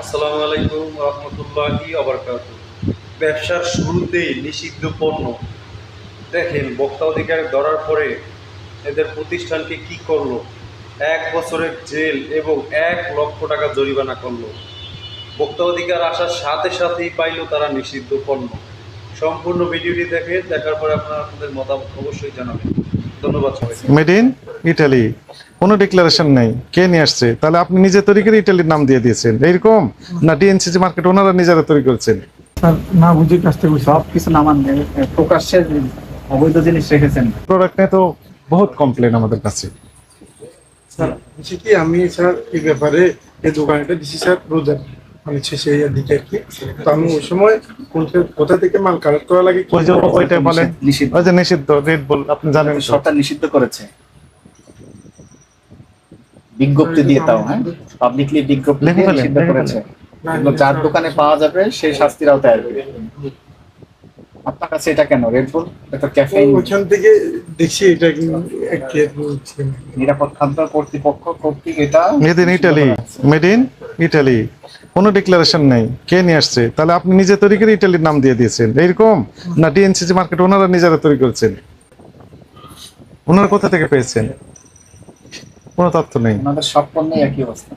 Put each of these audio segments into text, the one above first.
আসসালামু আলাইকুম রহমতুল্লাহি আবরকাত ব্যবসার শুরুতেই নিষিদ্ধ পণ্য। দেখেন, বক্তা অধিকার ধরার পরে এদের প্রতিষ্ঠানকে কি করল? এক বছরের জেল এবং এক লক্ষ টাকা জরিমানা করল। বক্তা অধিকার আসার সাথে সাথেই পাইলো তারা নিষিদ্ধ পণ্য। সম্পূর্ণ ভিডিওটি দেখে দেখার পরে আপনারা আপনাদের মতামত অবশ্যই জানাবেন। ধন্যবাদ মেড ইন ইটালি কোনো ডিক্লারেশন নেই। কে নিয়ে আসছে? তাহলে আপনি নিজে তৈরি করে ইটালির নাম দিয়ে দিয়েছেন। এইরকম? না ডিএনসিসি মার্কেট ওনারা নিজেরা তৈরি করেছেন? স্যার না বুঝে কাজ থেকে সব কিছু নামান প্রকাশ্যে অবৈধ জিনিস রেখেছেন। প্রোডাক্ট নিয়ে তো বহুত কমপ্লেন আমাদের কাছে। স্যার বলছি কি আমি স্যার এই ব্যাপারে এই দোকানটা দিছি স্যার রোজার মানে শেষে ইয়ার দিকে আর কি। তো আমি ওই সময় কোথা থেকে মাল কালেক্ট করা লাগে ওই যে ওইটা নিষিদ্ধ ওই যে নিষিদ্ধ রেড বল আপনি জানেন। সরকার নিষিদ্ধ করেছে। বিজ্ঞপ্তি দিয়ে তাও হ্যাঁ? পাবলিকলি বিজ্ঞপ্তি দিয়ে নিষিদ্ধ করেছে। যার দোকানে পাওয়া যাবে সেই শাস্তির আওতায় আসবে। আপনার কাছে এটা কেন রেড বুল? এটা ক্যাফেইন ওইখান থেকে দেখছি এটা কি এক কেট নিরাপদ খাদ্য কর্তৃপক্ষ কর্তৃক এটা made in Italy made in Italy কোনো ডিক্লারেশন নেই। কে নিয়ে আসছে? তাহলে আপনি নিজে তৈরি করে ইটালির নাম দিয়ে দিয়েছেন। এইরকম? না ডিএনসিসি মার্কেট ওনারা নিজেরা তৈরি করেছেন? ওনারা কোথা থেকে পেয়েছেন? কোনো তথ্য নেই। ওনাদের সব পণ্যেই একই অবস্থা।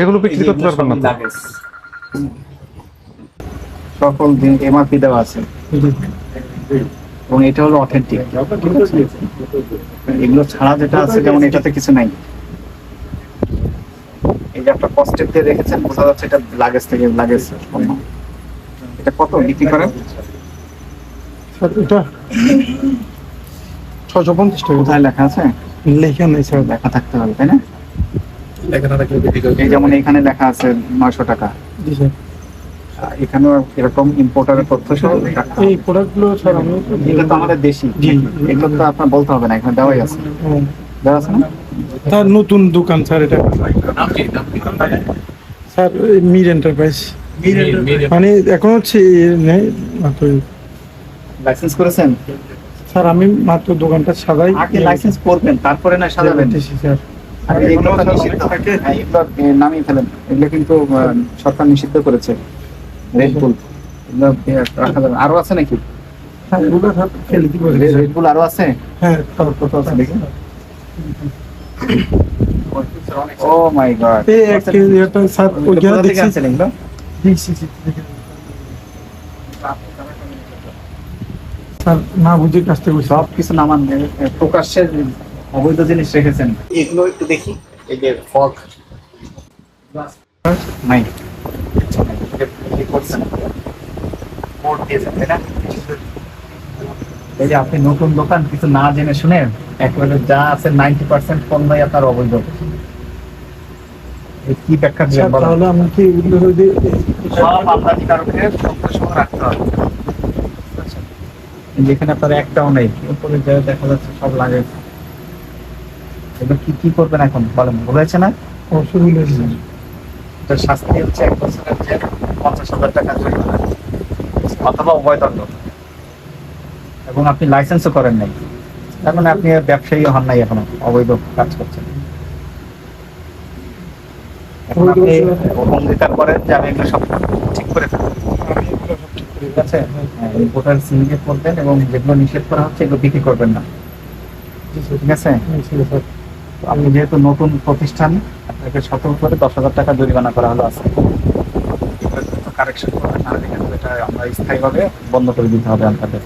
এগুলো বিক্রি করতে পারবেন না সকল দিন এমআরপি দেওয়া আছে। এবং এটা হলো অথেন্টিক এগুলো ছাড়া যেটা আছে যেমন এটাতে কিছু নাই। এই যে আপনার কস্টেপ দিয়ে রেখেছেন বোঝা যাচ্ছে এটা লাগেজ থেকে লাগেজ এটা কত বিক্রি করেন এটা ছশো পঞ্চাশ টাকা। কোথায় লেখা আছে? লেখা নেই স্যার। লেখা থাকতে হবে তাই না? এই যেমন এখানে লেখা আছে নয়শো টাকা। জি স্যার। এখানেও এরকম ইম্পোর্টারের তথ্য সহ এই প্রোডাক্টগুলো স্যার আমি এগুলো তো আমাদের দেশি। এগুলো তো আপনার বলতে হবে না এখানে দেওয়াই আছে। দেওয়া আছে না? তার নতুন দোকান স্যার এটা স্যার মির এন্টারপ্রাইজ মানে এখন হচ্ছে নেই মাত্র লাইসেন্স করেছেন? স্যার আমি মাত্র দোকানটা সাজাই। আগে লাইসেন্স করবেন তারপরে না সাজাবেন? স্যার। এগুলো নিষিদ্ধ। থাকে? হ্যাঁ, নামিয়ে ফেলেন। এগুলো কিন্তু সরকার নিষিদ্ধ করেছে। রেড বুল এগুলো এ, রাখা আরও আছে নাকি? হ্যাঁ এগুলো স্যার ফেলে দিব রেড বুল আরও আছে? হ্যাঁ কত কত আছে দেখি ও মাই গড। এই এক কেজি এটা স্যার ওইখানে দেখছি দেখছি, দেখছি, দেখছি। স্যার না বুঝে কাজটা করছি। সব কিছু নামান প্রকাশ্যে অবৈধ জিনিস রেখেছেন। এগুলো একটু দেখি এই যে ফগ। নাই করছেন বোর্ড দিয়েছেন তাই না? এই যে আপনি নতুন দোকান কিছু না জেনে শুনে একেবারে যা আছে নাইনটি পার্সেন্ট পণ্যই আপনার অবৈধ। কি ব্যাখ্যা দিবেন বলেন? তাহলে এগুলো যদি সব রাখতে হবে। যেখানে আপনার একটাও নেই উপরে যা দেখা যাচ্ছে সব লাগে। এবার কি কি করবেন এখন? বলেন বলেছে না? অসুবিধা হয়েছে এটার শাস্তি হচ্ছে এক বছরের পঞ্চাশ হাজার টাকা জরিমানা অথবা উভয়দণ্ড এবং আপনি লাইসেন্সও করেন নাই। তার মানে আপনি ব্যবসায়ী হন নাই এখনও অবৈধ কাজ করছেন। এখন আপনি অঙ্গীকার করেন যে আমি এগুলো সব ঠিক করে ফেলব। ঠিক আছে? ভোটার সিন্ডিকেট করবেন এবং যেগুলো নিষেধ করা হচ্ছে এগুলো বিক্রি করবেন না। ঠিক আছে? আপনি যেহেতু নতুন প্রতিষ্ঠান, আপনাকে সতর্ক করে দশ হাজার টাকা জরিমানা করা হলো আছে এটা আমরা স্থায়ীভাবে বন্ধ করে দিতে হবে আপনাদের।